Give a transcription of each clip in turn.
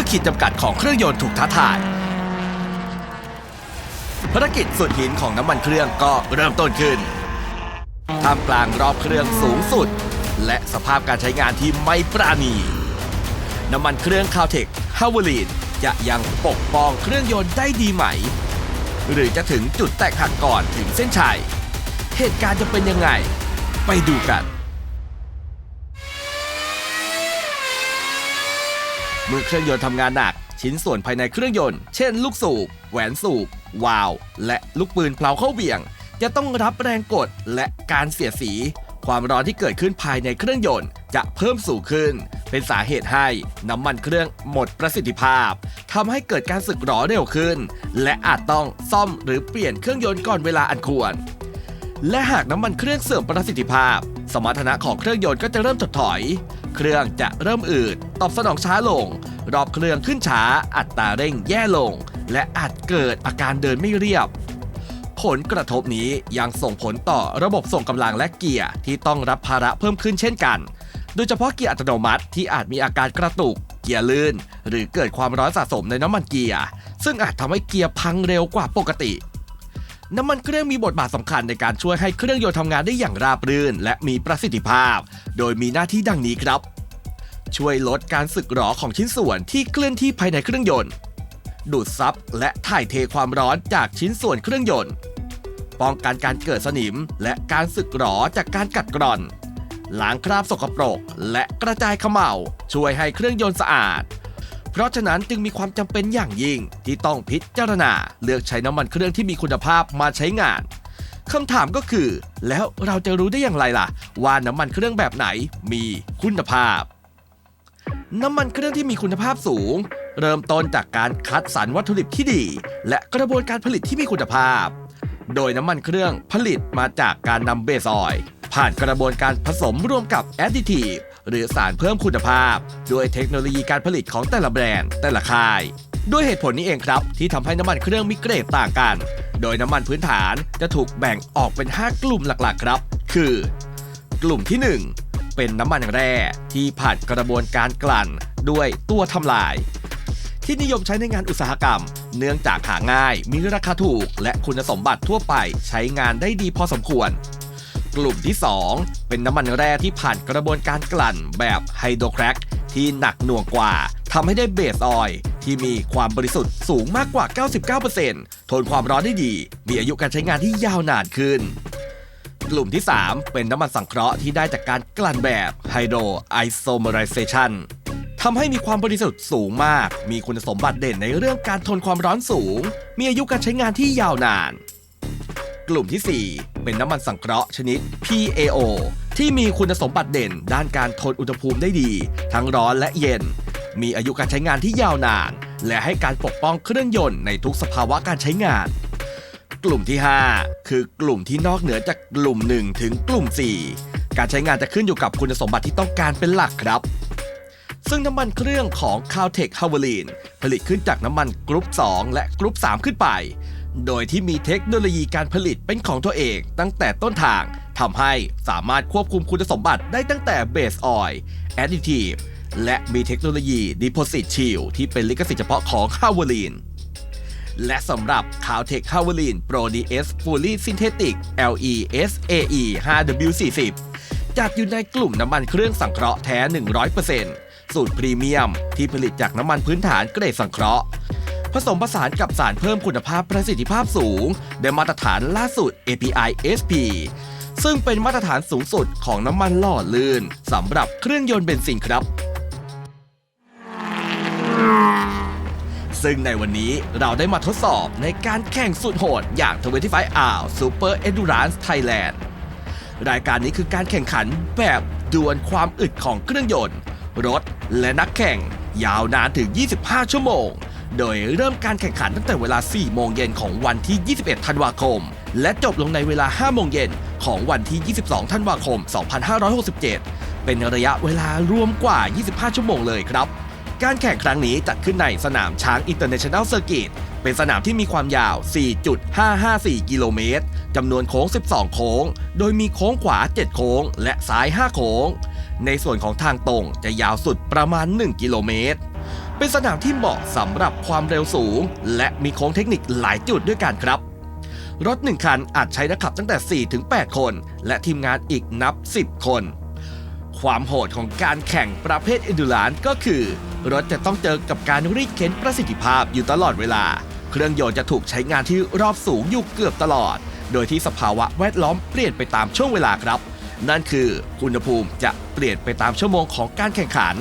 มื่อขีดจำกัดของเครื่องยนต์ถูกท้าทาย ภารกิจสุดหินของน้ำมันเครื่องก็เริ่มต้นขึ้น ท่ามกลางรอบเครื่องสูงสุด และสภาพการใช้งานที่ไม่ปราณี น้ำมันเครื่องคาวเทคฮาวเวลีนจะยังปกป้องเครื่องยนต์ได้ดีไหม หรือจะถึงจุดแตกหักก่อนถึงเส้นชัย เหตุการณ์จะเป็นยังไง ไปดูกัน เมื่อเครื่องยนต์ทำงานหนัก ชิ้นส่วนภายในเครื่องยนต์ เช่น ลูกสูบ แหวนสูบ วาล์วและลูกปืนเพลาเข้าเบี่ยง จะต้องรับแรงกดและการเสียดสี ความร้อนที่เกิดขึ้นภายในเครื่องยนต์ จะเพิ่มสูงขึ้น เป็นสาเหตุให้น้ำมันเครื่องหมดประสิทธิภาพทำให้เกิดการสึกหรอเร็วขึ้น และอาจต้องซ่อมหรือเปลี่ยนเครื่องยนต์ก่อนเวลาอันควร และหากน้ำมันเครื่องเสื่อมประสิทธิภาพ สมรรถนะของเครื่องยนต์ก็จะเริ่มถดถอย เครื่องจะเริ่มอืด ตอบสนองช้าลง รอบเครื่องขึ้นช้า อัตราเร่งแย่ลง และอาจเกิดอาการเดินไม่เรียบ ผลกระทบนี้ยังส่งผลต่อระบบส่งกำลังและเกียร์ที่ต้องรับภาระเพิ่มขึ้นเช่นกัน โดยเฉพาะเกียร์อัตโนมัติที่อาจมีอาการกระตุก เกียร์ลื่น หรือเกิดความร้อนสะสมในน้ำมันเกียร์ ซึ่งอาจทำให้เกียร์พังเร็วกว่าปกติ น้ำมันเครื่องมีบทบาทสำคัญในการช่วยให้เครื่องยนต์ทำงานได้อย่างราบรื่น และมีประสิทธิภาพ โดยมีหน้าที่ดังนี้ครับ ช่วยลดการสึกหรอของชิ้นส่วนที่เคลื่อนที่ภายในเครื่องยนต์ ดูดซับและถ่ายเทความร้อนจากชิ้นส่วนเครื่องยนต์ ป้องกันการเกิดสนิม และการสึกหรอจากการกัดกร่อนล้างคราบสกปรก และกระจายขม่าช่วยให้เครื่องยนต์สะอาด เพราะฉะนั้นจึงมีความจำเป็นอย่างยิ่ง ที่ต้องพิจารณา เลือกใช้น้ำมันเครื่องที่มีคุณภาพมาใช้งานคำถามก็คือ แล้วเราจะรู้ได้อย่างไรล่ะ ว่าน้ำมันเครื่องแบบไหนมีคุณภาพ น้ำมันเครื่องที่มีคุณภาพสูง เริ่มต้นจากการคัดสรรวัตถุดิบที่ดี และกระบวนการผลิตที่มีคุณภาพ โดยน้ำมันเครื่องผลิตมาจากการนำเบสออย ผ่านกระบวนการผสมร่วมกับแอดดิทีฟ หรือสารเพิ่มคุณภาพ ด้วยเทคโนโลยีการผลิตของแต่ละแบรนด์ แต่ละค่าย ด้วยเหตุผลนี้เองครับ ที่ทำให้น้ำมันเครื่องมีเกรดต่างกัน โดยน้ำมันพื้นฐานจะถูกแบ่งออกเป็น 5 กลุ่มหลักๆครับ คือ กลุ่มที่ 1 เป็นน้ำมันแร่ที่ผ่านกระบวนการกลั่นด้วยตัวทำลาย ที่นิยมใช้ในงานอุตสาหกรรม เนื่องจากหาง่าย มีราคาถูก และคุณสมบัติทั่วไปใช้งานได้ดีพอสมควร กลุ่มที่ 2 เป็นน้ำมันแร่ที่ผ่านกระบวนการกลั่นแบบไฮโดรแครกที่หนักหน่วงกว่าทำให้ได้เบสออยที่มีความบริสุทธิ์สูงมากกว่า 99%ทนความร้อนได้ดี มีอายุการใช้งานที่ยาวนานขึ้น กลุ่มที่ 3 เป็นน้ำมันสังเคราะห์ที่ได้จากการกลั่นแบบไฮโดรไอโซเมอไรเซชันทำให้มีความบริสุทธิ์สูงมาก มีคุณสมบัติเด่นในเรื่องการทนความร้อนสูง มีอายุการใช้งานที่ยาวนาน กลุ่มทีสี่4 เป็นน้ำมันสังเคราะห์ชนิด PAO ที่มีคุณสมบัติเด่นด้านการทนอุณหภูมิได้ดี ทั้งร้อนและเย็น มีอายุการใช้งานที่ยาวนาน และให้การปกป้องเครื่องยนต์ในทุกสภาวะการใช้งาน กลุ่มที่ 5 คือกลุ่มที่นอกเหนือจากกลุ่ม 1 ถึงกลุ่ม 4 การใช้งานจะขึ้นอยู่กับคุณสมบัติที่ต้องการเป็นหลักครับซึ่งน้ำมันเครื่องของ Caltech h a v e l i n ผลิตขึ้นจากน้ำมันกรุ๊ป 2 และกรุ๊ป 3 ขึ้นไป โดยที่มีเทคโนโลยีการผลิตเป็นของตัวเองตั้งแต่ต้นทางทำให้สามารถควบคุมคุณสมบัติได้ตั้งแต่เบสออยล์ additive และมีเทคโนโลยี Deposit Shield ที่เป็นลิขสิทธิ์เฉพาะของ h a v e l i n และสำหรับ Caltech h a v e l i n Pro DS Fully Synthetic LESAE 5W40 จัดอยู่ในกลุ่มน้ำมันเครื่องสังเคราะห์แท้ 100%สูตรพรีเมียมที่ผลิตจากน้ำมันพื้นฐานเกรดสังเคราะห์ ผสมผสานกับสารเพิ่มคุณภาพประสิทธิภาพสูงได้มาตรฐานล่าสุด API SP ซึ่งเป็นมาตรฐานสูงสุดของน้ำมันหล่อลื่นสำหรับเครื่องยนต์เบนซินครับ ซึ่งในวันนี้เราได้มาทดสอบในการแข่งสุดโหดอย่าง 25 Hour Super Endurance Thailand รายการนี้คือการแข่งขันแบบดวลความอึดของเครื่องยนต์ รถและนักแข่งยาวนานถึง 25 ชั่วโมง โดยเริ่มการแข่งขันตั้งแต่เวลา 4 โมงเย็นของวันที่ 21 ธันวาคม และจบลงในเวลา 5 โมงเย็นของวันที่ 22 ธันวาคม 2567 เป็นระยะเวลารวมกว่า 25 ชั่วโมงเลยครับ การแข่งครั้งนี้จัดขึ้นในสนามช้าง International Circuit เป็นสนามที่มีความยาว 4.554 กิโลเมตร จำนวนโค้ง 12 โค้ง โดยมีโค้งขวา 7 โค้ง และซ้าย 5 โค้ง ในส่วนของทางตรงจะยาวสุดประมาณ 1 กิโลเมตร เป็นสนามที่เหมาะสำหรับความเร็วสูง และมีโค้งเทคนิคหลายจุดด้วยกันครับ รถหนึ่งคันอาจใช้นักขับตั้งแต่ 4 ถึง 8 คน และทีมงานอีกนับ 10 คน ความโหดของการแข่งประเภทอินดูรานก็คือ รถจะต้องเจอกับการรีดเข็นประสิทธิภาพอยู่ตลอดเวลา เครื่องยนต์จะถูกใช้งานที่รอบสูงอยู่เกือบตลอด โดยที่สภาวะแวดล้อมเปลี่ยนไปตามช่วงเวลาครับ นั่นคืออุณหภูมิจะเปลี่ยนไปตามชั่วโมงของการแข่งขัน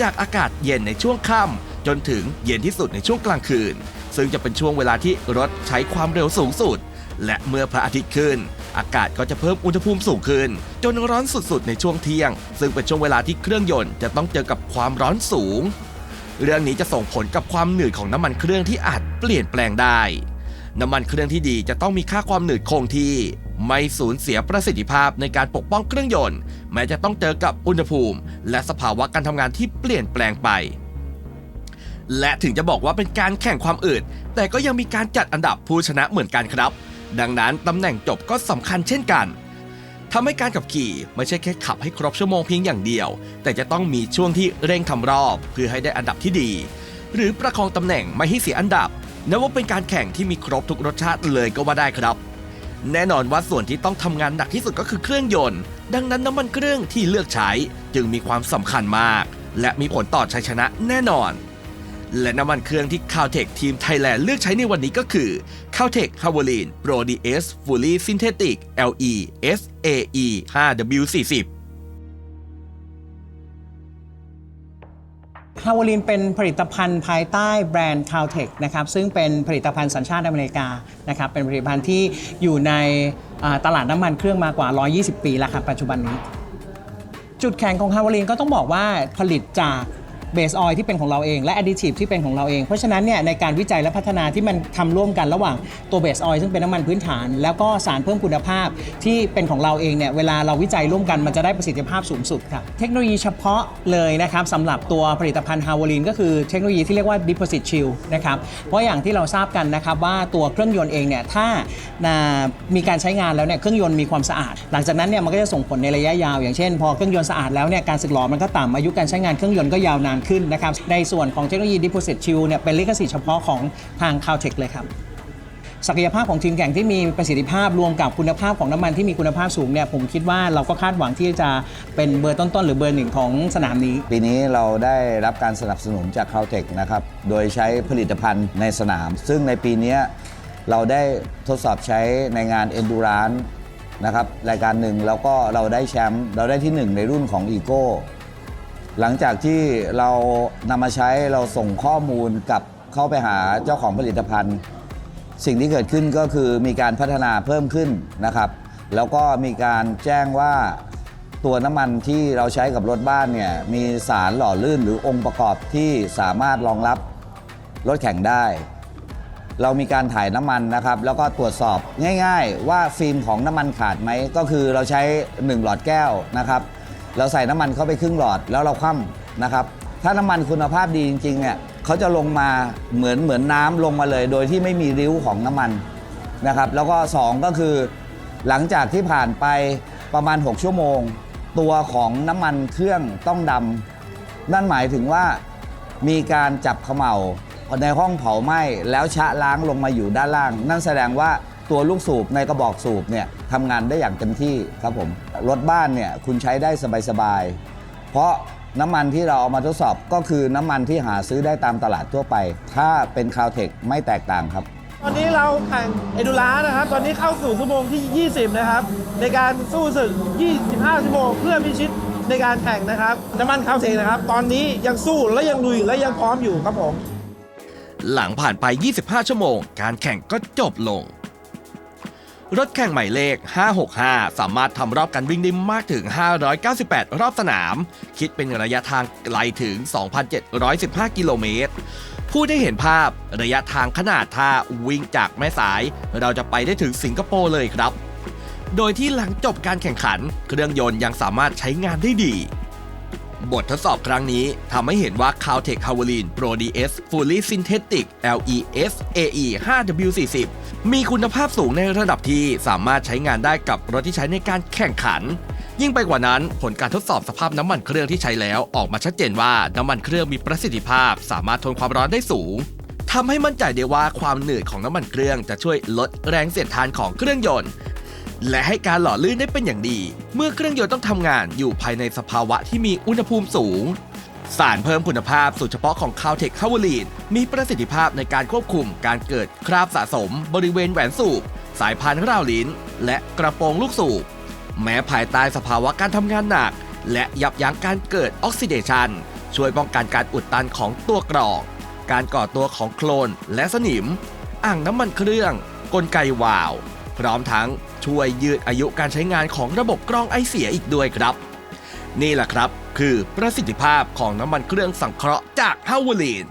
จากอากาศเย็นในช่วงค่ำจนถึงเย็นที่สุดในช่วงกลางคืน ซึ่งจะเป็นช่วงเวลาที่รถใช้ความเร็วสูงสุด และเมื่อพระอาทิตย์ขึ้น อากาศก็จะเพิ่มอุณหภูมิสูงขึ้น จนร้อนสุดๆ ในช่วงเที่ยง ซึ่งเป็นช่วงเวลาที่เครื่องยนต์จะต้องเจอกับความร้อนสูง เรื่องนี้จะส่งผลกับความหนืดของน้ำมันเครื่องที่อาจเปลี่ยนแปลงได้ น้ำมันเครื่องที่ดีจะต้องมีค่าความหนืดคงที่ ไม่สูญเสียประสิทธิภาพในการปกป้องเครื่องยนต์ แม้จะต้องเจอกับอุณหภูมิ และสภาวะการทำงานที่เปลี่ยนแปลงไป และถึงจะบอกว่าเป็นการแข่งความอืดแต่ก็ยังมีการจัดอันดับผู้ชนะเหมือนกันครับ ดังนั้นตำแหน่งจบก็สำคัญเช่นกันทำให้การขับขี่ไม่ใช่แค่ขับให้ครบชั่วโมงเพียงอย่างเดียว แต่จะต้องมีช่วงที่เร่งทำรอบ เพื่อให้ได้อันดับที่ดี หรือประคองตำแหน่งไม่ให้เสียอันดับ นับว่าเป็นการแข่งที่มีครบทุกรสชาติเลยก็ว่าได้ครับ แน่นอนว่าส่วนที่ต้องทำงานหนักที่สุดก็คือเครื่องยนต์ ดังนั้นน้ำมันเครื่องที่เลือกใช้จึงมีความสำคัญมาก และมีผลต่อชัยชนะแน่นอน และน้ำมันเครื่องที่ Caltech ทีมไทยแลนด์เลือกใช้ในวันนี้ก็คือ Caltech h a v o l i n Pro DS Fully Synthetic LE SAE 5W40 ฮาวลินเป็นผลิตภัณฑ์ภายใต้แบรนด์ Caltech นะครับซึ่งเป็นผลิตภัณฑ์สัญชาติอเมริกานะครับเป็นผลิตภัณฑ์ที่อยู่ในตลาดน้ำมันเครื่องมากว่า 120 ปีแล้วครับปัจจุบันนี้ จุดแข็งของฮาวลินก็ต้องบอกว่าผลิตจาก เบสออยที่เป็นของเราเองและแอดดิทีฟที่เป็นของเราเอง เพราะฉะนั้นเนี่ยในการวิจัยและพัฒนาที่มันทำร่วมกันระหว่างตัวเบสออยซึ่งเป็นน้ำมันพื้นฐาน แล้วก็สารเพิ่มคุณภาพที่เป็นของเราเองเนี่ยเวลาเราวิจัยร่วมกันมันจะได้ประสิทธิภาพสูงสุดครับเทคโนโลยีเฉพาะเลยนะครับสำหรับตัวผลิตภัณฑ์ฮาวลินก็คือเทคโนโลยีที่เรียกว่า Deposit Chill นะครับเพราะอย่างที่เราทราบกันนะครับว่าตัวเครื่องยนต์เองเนี่ยถ้าอ่ามีการใช้งานแล้วเนี่ยเครื่องยนต์มีความสะอาด หลังจากนั้นเนี่ยมันก็จะส่งผลในระยะยาว อย่างเช่น พอเครื่องยนต์สะอาดแล้วเนี่ยการสึกหรอมันก็ต่ำอายุการใช้งานเครื่องยนต์ก็ยาวนานขึ้นนะครับ ในส่วนของเทคโนโลยี Deposit Chill เนี่ยเป็นลิขสิทธิ์เฉพาะของทาง Caltech เลยครับศักยภาพของทีมแข่งที่มีประสิทธิภาพรวมกับคุณภาพของน้ำมันที่มีคุณภาพสูงเนี่ยผมคิดว่าเราก็คาดหวังที่จะเป็นเบอร์ต้น ๆ หรือเบอร์หนึ่งของสนามนี้ ปีนี้เราได้รับการสนับสนุนจาก c a l t e c h นะครับ โดยใช้ผลิตภัณฑ์ในสนาม ซึ่งในปีนี้เราได้ทดสอบใช้ในงาน Endurance นะครับรายการหนึ่งแล้วก็เราได้แชมป์เราได้ที่หนึ่งในรุ่นของ e g o หลังจากที่เรานำมาใช้เราส่งข้อมูลกลับเข้าไปหาเจ้าของผลิตภัณฑ์ สิ่งที่เกิดขึ้นก็คือมีการพัฒนาเพิ่มขึ้นนะครับ แล้วก็มีการแจ้งว่าตัวน้ำมันที่เราใช้กับรถบ้านเนี่ยมีสารหล่อลื่นหรือองค์ประกอบที่สามารถรองรับรถแข่งได้ เรามีการถ่ายน้ำมันนะครับ แล้วก็ตรวจสอบง่าย ๆ ว่าฟิล์มของน้ำมันขาดไหมก็คือเราใช้ 1 หลอดแก้วนะครับ เราใส่น้ำมันเข้าไปครึ่งหลอดแล้วเราคว่ำนะครับถ้าน้ำมันคุณภาพดีจริงๆเนี่ยเขาจะลงมาเหมือนเหมือนน้ำลงมาเลย โดยที่ไม่มีริ้วของน้ำมันนะครับแล้วก็2ก็คือหลังจากที่ผ่านไปประมาณ 6 ชั่วโมง ตัวของน้ำมันเครื่องต้องดำนั่นหมายถึงว่ามีการจับเขม่าในห้องเผาไหม้แล้วชะล้างลงมาอยู่ด้านล่าง นั่นแสดงว่า ตัวลูกสูบในกระบอกสูบเนี่ยทำงานได้อย่างเต็มที่ครับผมรถบ้านเนี่ยคุณใช้ได้สบายๆเพราะน้ำมันที่เราเอามาทดสอบก็คือน้ำมันที่หาซื้อได้ตามตลาดทั่วไป ถ้าเป็นคาวเทคไม่แตกต่างครับ ตอนนี้เราแข่งเอดูรานะครับ ตอนนี้เข้าสู่ชั่วโมงที่ 20 นะครับ ในการสู้ศึก 25 ชั่วโมง เพื่อพิชิตในการแข่งนะครับน้ำมันคาวเทงนะครับ ตอนนี้ยังสู้และยังลุยและยังพร้อมอยู่ครับผม หลังผ่านไป 25 ชั่วโมง การแข่งก็จบลง รถแข่งหมายเลข 565 สามารถทำรอบการวิ่งได้มากถึง 598 รอบสนาม คิดเป็นระยะทางไกลถึง 2,715 กิโลเมตรผู้ได้เห็นภาพระยะทางขนาดถ้าวิ่งจากแม่สาย เราจะไปได้ถึงสิงคโปร์เลยครับ โดยที่หลังจบการแข่งขัน เครื่องยนต์ยังสามารถใช้งานได้ดี บททดสอบครั้งนี้ทำให้เห็นว่า Caltech h a v o l i n Pro DS Fully Synthetic LES AE 5W40 มีคุณภาพสูงในระดับที่สามารถใช้งานได้กับรถที่ใช้ในการแข่งขัน ยิ่งไปกว่านั้นผลการทดสอบสภาพน้ำมันเครื่องที่ใช้แล้วออกมาชัดเจนว่าน้ำมันเครื่องมีประสิทธิภาพ สามารถทนความร้อนได้สูงทำให้มั่นใจได้ว่าความหนืดของน้ำมันเครื่องจะช่วยลดแรงเสียดทานของเครื่องยนต์ และให้การหล่อลื่นได้เป็นอย่างดี เมื่อเครื่องยนต์ต้องทำงานอยู่ภายในสภาวะที่มีอุณหภูมิสูง สารเพิ่มคุณภาพสูตรเฉพาะของ c a l t e c h ฮาวลีนมีประสิทธิภาพในการควบคุมการเกิดคราบสะสม บริเวณแหวนสูบ สายพานราวลิ้น และกระโปรงลูกสูบ แม้ภายใต้สภาวะการทำงานหนัก และยับยั้งการเกิดออกซิเดชันช่วยป้องกันการอุดตันของตัวกรองการก่อตัวของโคลนและสนิม อ่างน้ำมันเครื่อง กลไกวาล์ว พร้อมทั้งช่วยยืดอายุการใช้งานของระบบกรองไอเสียอีกด้วยครับ นี่แหละครับ คือประสิทธิภาพของน้ำมันเครื่องสังเคราะห์จากฮาวลีน